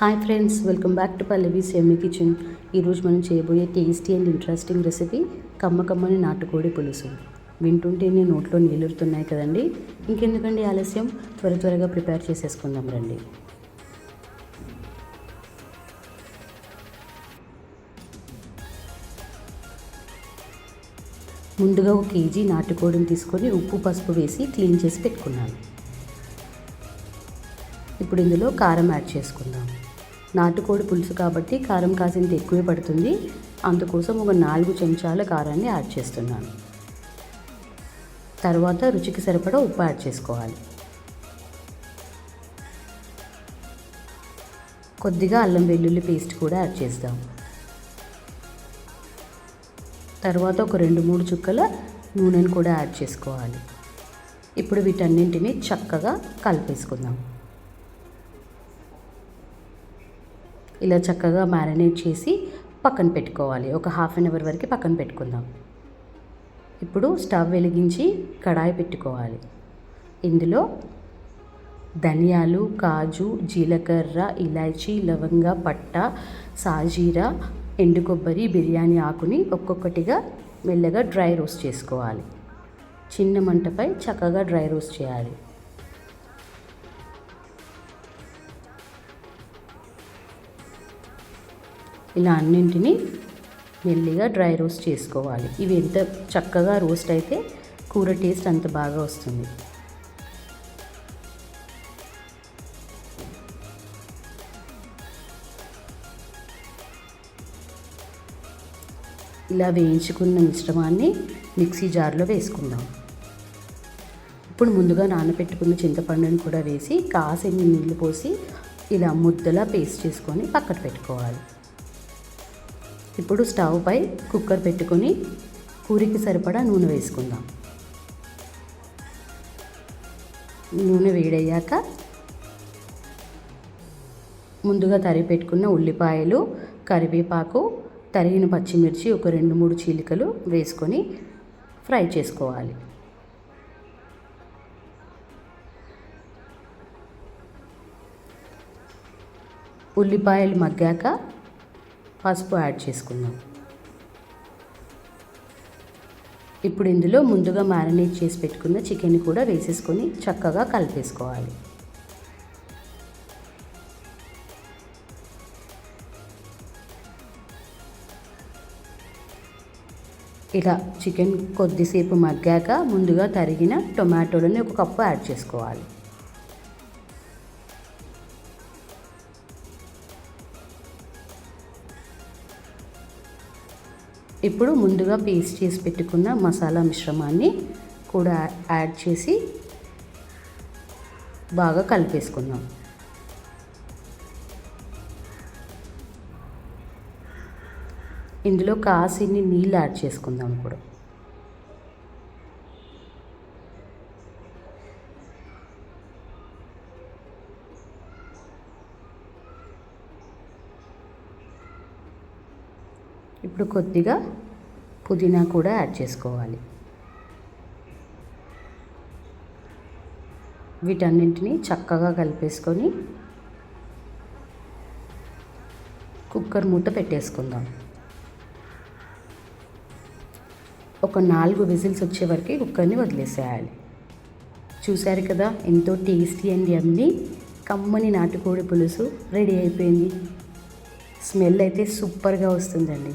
Hi friends welcome back to Pallavi semi kitchen. ఈరోజు మనం చేయబోయే టేస్టీ అండ్ ఇంట్రెస్టింగ్ రెసిపీ కమ్మ కమ్మని నాటుకోడి పులుసు. వింటుంటేనే నోట్లో నీళ్ళురుతున్నాయి కదండి. ఇంకెందుకండి ఆలస్యం? త్వర త్వరగా ప్రిపేర్ చేసేసుకుందాం రండి. ముందుగా ఒక కేజీ నాటుకోడిని తీసుకొని ఉప్పు పసుపు వేసి క్లీన్ చేసి పెట్టుకున్నాను. ఇప్పుడు ఇందులో కారం యాడ్ చేసుకుందాం. నాటుకోడి పులుసు కాబట్టి కారం కాసింత ఎక్కువే పడుతుంది. అందుకోసం ఒక నాలుగు చెంచాల కారాన్ని యాడ్ చేస్తున్నాను. తర్వాత రుచికి సరిపడా ఉప్పు యాడ్ చేసుకోవాలి. కొద్దిగా అల్లం వెల్లుల్లి పేస్ట్ కూడా యాడ్ చేస్తాం. తర్వాత ఒక రెండు మూడు చుక్కల నూనెను కూడా యాడ్ చేసుకోవాలి. ఇప్పుడు వీటన్నింటినీ చక్కగా కలిపేసుకుందాం. ఇలా చక్కగా మ్యారినేట్ చేసి పక్కన పెట్టుకోవాలి. ఒక హాఫ్ అన్ అవర్ వరకు పక్కన పెట్టుకుందాం. ఇప్పుడు స్టవ్ వెలిగించి కడాయి పెట్టుకోవాలి. ఇందులో ధనియాలు కాజు జీలకర్ర ఇలాచీ లవంగ పట్ట సాజీరా ఎండు కొబ్బరి బిర్యానీ ఆకుని ఒక్కొక్కటిగా మెల్లగా డ్రై రోస్ట్ చేసుకోవాలి. చిన్న మంటపై చక్కగా డ్రై రోస్ట్ చేయాలి. ఇలా అన్నింటినీ మెల్లిగా డ్రై రోస్ట్ చేసుకోవాలి. ఇవి ఎంత చక్కగా రోస్ట్ అయితే కూర టేస్ట్ అంత బాగా వస్తుంది. ఇలా వేయించుకున్న మిశ్రమాన్ని మిక్సీ జార్లో వేసుకుందాం. ఇప్పుడు ముందుగా నానబెట్టుకున్న చింతపండుని కూడా వేసి కాసిన్ని నీళ్ళు పోసి ఇలా ముద్దలా పేస్ట్ చేసుకొని పక్కన పెట్టుకోవాలి. ఇప్పుడు స్టవ్ పై కుక్కర్ పెట్టుకొని కూరికి సరిపడా నూనె వేసుకుందాం. నూనె వేడయ్యాక ముందుగా తరిగి పెట్టుకున్న ఉల్లిపాయలు కరివేపాకు తరిగిన పచ్చిమిర్చి ఒక రెండు మూడు చీలికలు వేసుకొని ఫ్రై చేసుకోవాలి. ఉల్లిపాయలు మగ్గాక పసుపు యాడ్ చేసుకుందాం. ఇప్పుడు ఇందులో ముందుగా మ్యారినేట్ చేసి పెట్టుకున్న చికెన్ కూడా వేసేసుకొని చక్కగా కలిపేసుకోవాలి. ఇలా చికెన్ కొద్దిసేపు మగ్గాక ముందుగా తరిగిన టొమాటోలని ఒక కప్పు యాడ్ చేసుకోవాలి. ఇప్పుడు ముందుగా పేస్ట్ చేసి పెట్టుకున్న మసాలా మిశ్రమాన్ని కూడా యాడ్ చేసి బాగా కలిపేసుకుందాం. ఇందులో కాసిన్ని నీళ్ళు యాడ్ చేసుకుందాం ఇప్పుడు. ఇప్పుడు కొద్దిగా పుదీనా కూడా యాడ్ చేసుకోవాలి. వీటన్నింటినీ చక్కగా కలిపేసుకొని కుక్కర్ మూత పెట్టేసుకుందాం. ఒక నాలుగు విజిల్స్ వచ్చే వరకు కుక్కర్ని వదిలేసేయాలి. చూశారు కదా ఎంతో టేస్టీ అండ్ యమ్మీ కమ్మని నాటుకోడి పులుసు రెడీ అయిపోయింది. స్మెల్ అయితే సూపర్గా వస్తుందండి.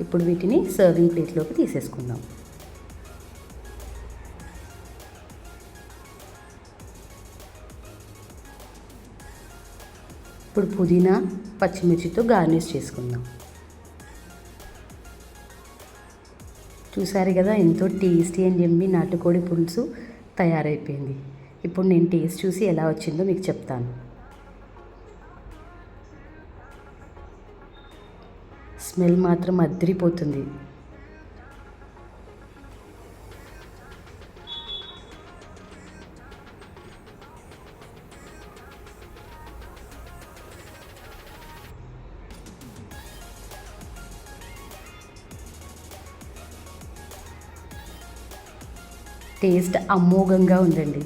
ఇప్పుడు వీటిని సర్వింగ్ ప్లేట్లోకి తీసేసుకుందాం. ఇప్పుడు పుదీనా పచ్చిమిర్చితో గార్నిష్ చేసుకుందాం. చూసారు కదా ఎంతో టేస్టీ అని చెప్పి నాటుకోడి పులుసు తయారైపోయింది. ఇప్పుడు నేను టేస్ట్ చూసి ఎలా వచ్చిందో మీకు చెప్తాను. స్మెల్ మాత్రం అదిరిపోతుంది. టేస్ట్ అమోఘంగా ఉందండి.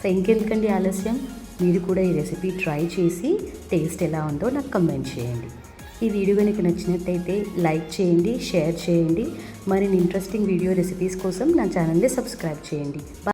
సో ఇంకెందుకండి ఆలస్యం? మీరు కూడా ఈ రెసిపీ ట్రై చేసి టేస్ట్ ఎలా ఉందో నాకు కమెంట్ చేయండి. ఈ వీడియో కనుక నచ్చినట్టయితే లైక్ చేయండి షేర్ చేయండి. మరిన్ని ఇంట్రెస్టింగ్ వీడియో రెసిపీస్ కోసం నా ఛానల్ని సబ్స్క్రైబ్ చేయండి.